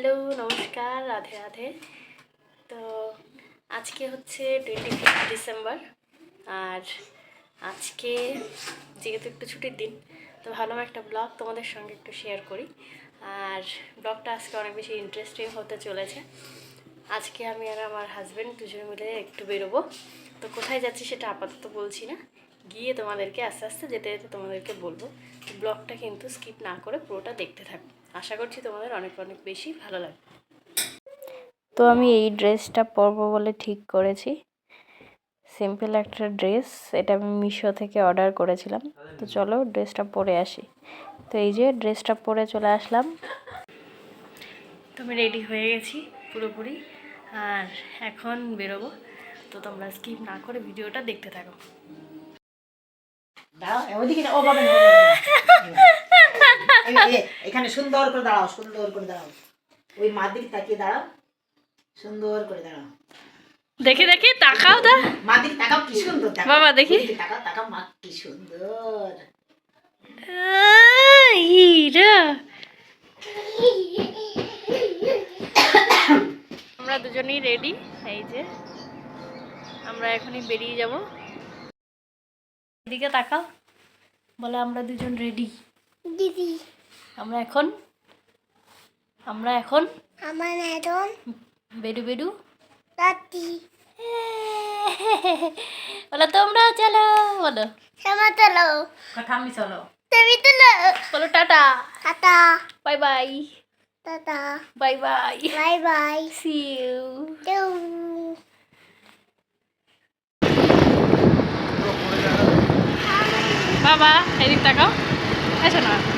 Hello, নমস্কার, রাধে রাধে। তো আজকে হচ্ছে টোয়েন্টি ফিফথ ডিসেম্বর আর আজকে যেহেতু একটু ছুটির দিন, তো ভাবলাম একটা ব্লগ তোমাদের সঙ্গে একটু শেয়ার করি। আর ব্লগটা আজকে অনেক বেশি ইন্টারেস্টিং হতে চলেছে। আজকে আমি আর আমার হাজব্যান্ড দুজনে মিলে একটু বেরোবো। তো কোথায় যাচ্ছি সেটা আপাতত বলছি না। গিয়ে তোমাদেরকে আস্তে আস্তে যেতে যেতে তোমাদেরকে বলব। ব্লগটা কিন্তু স্কিপ না করে পুরোটা দেখতে থাকো। আশা করছি তোমাদের অনেক অনেক বেশি ভালো লাগবে তো আমি এই ড্রেসটা পরবো বলে ঠিক করেছি সিম্পল একটা ড্রেস এটা আমি মিশো থেকে অর্ডার করেছিলাম তো চলো ড্রেসটা পরে আসি তো এই যে ড্রেসটা পরে চলে আসলাম তো আমি রেডি হয়ে গেছি পুরোপুরি আর এখন বেরোবো তো তোমরা স্কিপ না করে ভিডিওটা দেখতে থাকো এ, ও বাবা এখানে সুন্দর করে দাঁড়াও সুন্দর করে দাঁড়াও। ওই মার দিকে তাকিয়ে দাঁড়াও। সুন্দর করে দাঁড়াও। দেখি দেখি তাকাও দা। মার দিকে তাকাও কি সুন্দর। বাবা, দেখি। তাকাও তাকাও মা কি সুন্দর। হিরা আমরা দুজনেই রেডি এই যে। আমরা এখনই বেরিয়ে যাব। এদিকে তাকাও। বলে আমরা দুজন রেডি দিদি। আমরা এখন আমরা এখন আমার এখন বেরু বেরু রাত্রি বলো তোমরাও চলো বলো। সময় তোলো কথা আমি চলো। তুমি তোলো বলো tata. Tata. Bye bye. Tata. Bye bye. Bye bye. See you বাবা এদিক তাকাও। এসো না।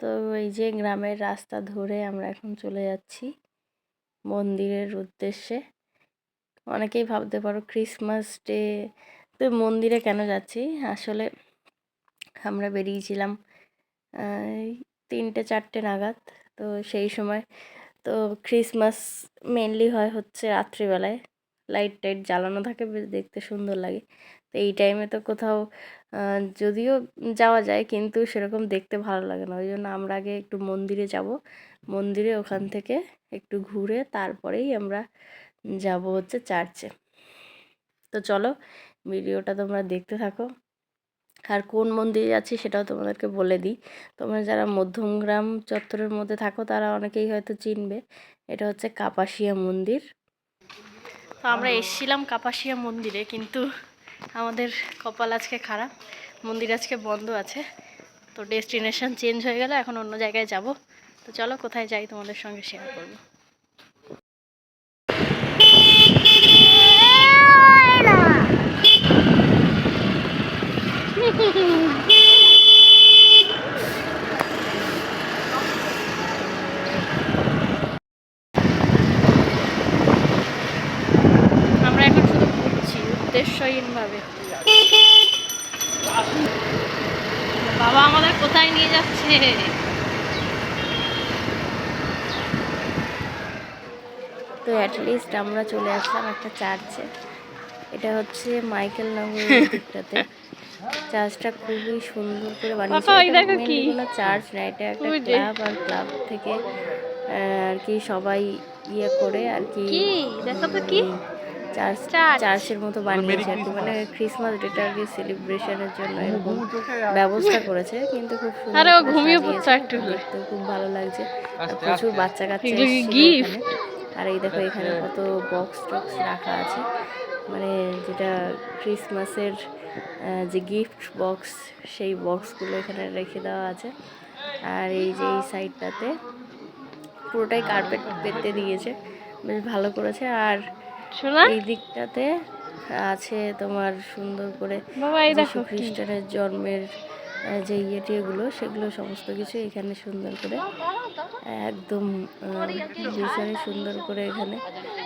তো। এই যে গ্রামের রাস্তা ধরে আমরা এখন চলে যাচ্ছি মন্দিরের উদ্দেশ্যে অনেকেই ভাবতে পারো ক্রিসমাস ডে তো মন্দিরে কেন যাচ্ছি আসলে আমরা বেরিয়েছিলাম তিনটে চারটে নাগাদ, তো সেই সময় তো ক্রিসমাস মেনলি হয় হচ্ছে রাত্রিবেলায় লাইট টাইট জ্বালানো থাকে বেশ দেখতে সুন্দর লাগে। তো এই টাইমে তো কোথাও যদিও যাওয়া যায়, কিন্তু সেরকম দেখতে ভালো লাগে না। ওই জন্য আমরা আগে একটু মন্দিরে যাব। মন্দিরে ওখান থেকে একটু ঘুরে তারপরেই আমরা যাব হচ্ছে চার্চে তো চলো, ভিডিওটা তোমরা দেখতে থাকো। আর কোন মন্দিরে যাচ্ছি সেটাও তোমাদেরকে বলে দিই। তোমরা যারা মধ্যমগ্রাম চত্বরের মধ্যে থাকো, তারা অনেকেই হয়তো চিনবে। এটা হচ্ছে কাপাসিয়া মন্দির। তো আমরা এসেছিলাম কাপাসিয়া মন্দিরে, কিন্তু আমাদের কপাল আজকে খারাপ। মন্দির আজকে বন্ধ আছে, তো ডেস্টিনেশন চেঞ্জ হয়ে গেল, এখন অন্য জায়গায় যাব। তো চলো কোথায় যাই তোমাদের সঙ্গে শেয়ার করব আমরা এখন শুধু ঘুরছি উদ্দেশ্যহীনভাবে। বাবা আমাদের কোথায় নিয়ে যাচ্ছে? তো অ্যাটলিস্ট আমরা চলে আসলাম একটা চার্চে এটা হচ্ছে মাইকেল নগরের দিকটাতে। চার্চটা খুবই সুন্দর করে বানিয়েছে। কোনো চার্চ না এটা একটা ক্লাব আর ক্লাব থেকে আর কি সবাই ইয়ে করে আর কি দেখো তো কি? চার্চ চার্চের মতো বানিয়েছে আর কি। মানে ক্রিসমাস ডেটা আর কি সেলিব্রেশনের জন্য এরকম ব্যবস্থা করেছে কিন্তু খুব সুন্দর আরে ঘুমিয়ে পড়ছে একটু। দেখতেও খুব ভালো লাগছে। প্রচুর বাচ্চা কাচ্চা? এখানে। আর এই দেখো এখানে কত বক্স টক্স রাখা আছে। মানে যেটা ক্রিসমাসের আহ, যে গিফট বক্স সেই বক্সগুলো এখানে রেখে দেওয়া আছে। আর এই যে এই সাইডটাতে পুরোটাই কার্পেট পেতে দিয়েছে। বেশ ভালো করেছে। আর এই দিকটাতে আছে তোমার সুন্দর করে বাবা এই যীশু দেখো খ্রিস্টানের জন্মের যে ইয়েটিগুলো সেগুলো সমস্ত কিছু এখানে সুন্দর করে একদম আহ, ভীষণই সুন্দর করে এখানে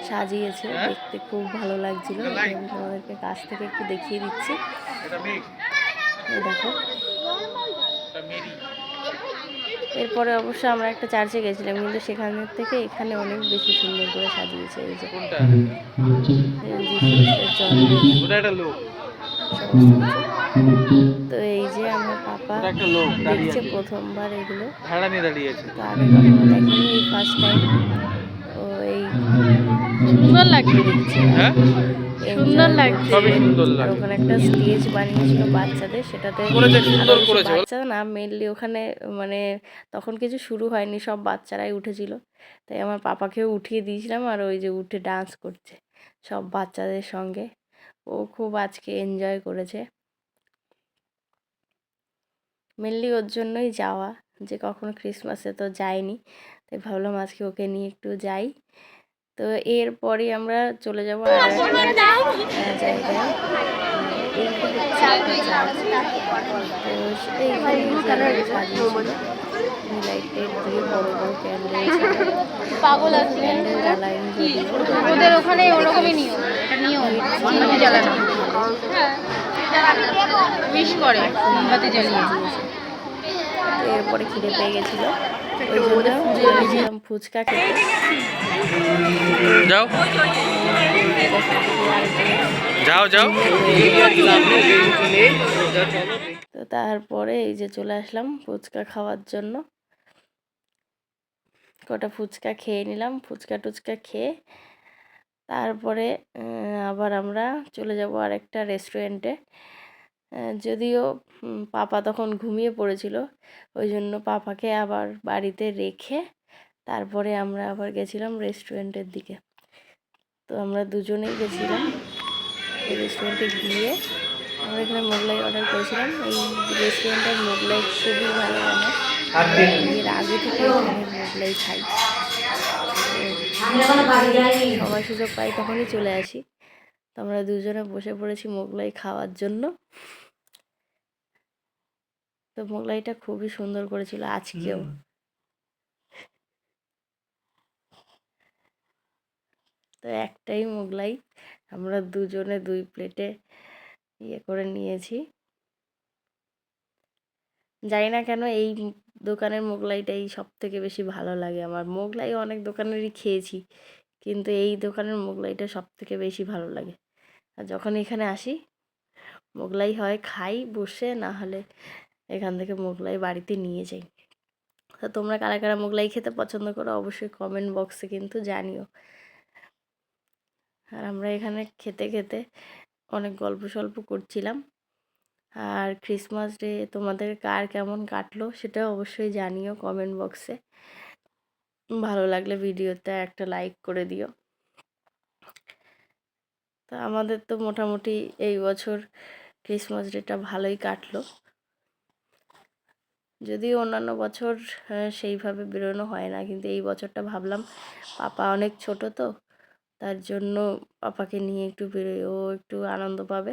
সাজিয়েছে। দেখতে খুব ভালো লাগছিল। আমি তোমাদেরকে কাছ থেকে একটু দেখিয়ে দিচ্ছি। দেখো এরপরে অবশ্য আমরা একটা চার্চে গেছিলাম কিন্তু সেখানের থেকে এখানে অনেক বেশি সুন্দর করে সাজিয়েছে এই যে তো এই যে আমার পাপা একটা লোক দেখছে প্রথমবার এগুলো। ভেড়া নিয়ে দাঁড়িয়ে আছে। তো আগে কখনো দেখিনি এই ফার্স্ট টাইম ও এই সুন্দর লাগছে দেখছে। হ্যাঁ? সুন্দর লাগছে। সবই সুন্দর লাগে ওখানে একটা স্টেজ বানিয়েছিল বাচ্চাদের সেটাতে সুন্দর করেছে, বাচ্চা না মেনলি ওখানে মানে তখন কিছু শুরু হয়নি সব বাচ্চারাই উঠেছিল। তাই আমার পাপাকেও উঠিয়ে দিয়েছিলাম আর ওই যে উঠে ডান্স করছে সব বাচ্চাদের সঙ্গে। ও খুব আজকে এনজয় করেছে। মেনলি ওর জন্যই যাওয়া যে কখনো ক্রিসমাসে তো যাইনি তাই ভাবলাম আজকে ওকে নিয়ে একটু যাই। তো এরপরই আমরা চলে যাব পাগল ওদের ওখানে ওরকমই নিয়ম। এটা নিয়ম। জ্বালানো উইশ করে। মোমবাতি জ্বালিয়ে তো এরপরে খিদে পেয়ে গেছিল। ফুচকা খেতে। যাও যাও। তো তারপরে এই যে চলে আসলাম ফুচকা খাওয়ার জন্য। কটা ফুচকা খেয়ে নিলাম, ফুচকা টুচকা খেয়ে। তারপরে আবার আমরা চলে যাব আরেকটা রেস্টুরেন্টে যদিও পাপা তখন ঘুমিয়ে পড়েছিল, ওই জন্য পাপাকে আবার বাড়িতে রেখে তারপরে আমরা আবার গেছিলাম রেস্টুরেন্টের দিকে। তো আমরা দুজনেই গেছিলাম। রেস্টুরেন্টে গিয়ে আমরা এখানে মোগলাই অর্ডার করেছিলাম। এই রেস্টুরেন্টের মোগলাই খুবই ভালো বানায়। এর আগে থেকে এখানে মোগলাই খাই। আমি সময় সুযোগ পাই তখনই চলে আসি। তো আমরা দুজনে বসে পড়েছি মোগলাই খাওয়ার জন্য। তো মোগলাইটা খুবই সুন্দর করেছিল আজকেও। তো একটাই মোগলাই। আমরা দুজনে দুই প্লেটে ইয়ে করে নিয়েছি। জানি না কেন এই দোকানের মোগলাইটাই সব থেকে বেশি ভালো লাগে আমার। মোগলাই অনেক দোকানেরই খেয়েছি, কিন্তু এই দোকানের মোগলাইটা সব থেকে বেশি ভালো লাগে। আর যখন এখানে আসি, মোগলাই হয় খাই, বসে, না হলে এখান থেকে মোগলাই বাড়িতে নিয়ে যাই। তো তোমরা কারা কারা মোগলাই খেতে পছন্দ করো অবশ্যই কমেন্ট বক্সে কিন্তু জানিও। আর আমরা এখানে খেতে খেতে অনেক গল্প সল্প করছিলাম। আর ক্রিসমাস ডে তোমাদের কার কেমন কাটলো সেটা অবশ্যই জানিও কমেন্ট বক্সে ভালো লাগলে ভিডিওতে একটা লাইক করে দিও। তো আমাদের তো মোটামুটি এই বছর ক্রিসমাস ডেটা ভালোই কাটলো। যদিও অন্যান্য বছর সেইভাবে বেরোনো হয় না, কিন্তু এই বছরটা ভাবলাম, পাপা অনেক ছোট তো তার জন্য পাপাকে নিয়ে একটু বেরোই ও একটু আনন্দ পাবে।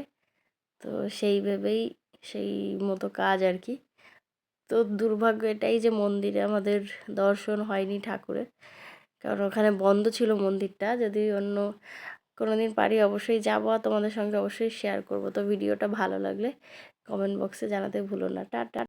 তো সেই ভেবেই সেই মতো কাজ আর কি। তো দুর্ভাগ্য এটাই যে মন্দিরে আমাদের দর্শন হয়নি ঠাকুরের। কারণ ওখানে বন্ধ ছিল মন্দিরটা। যদি অন্য কোনো দিন পারি অবশ্যই যাব তোমাদের সঙ্গে অবশ্যই শেয়ার করব। তো ভিডিওটা ভালো লাগলে কমেন্ট বক্সে জানাতে ভুলো না। টাটা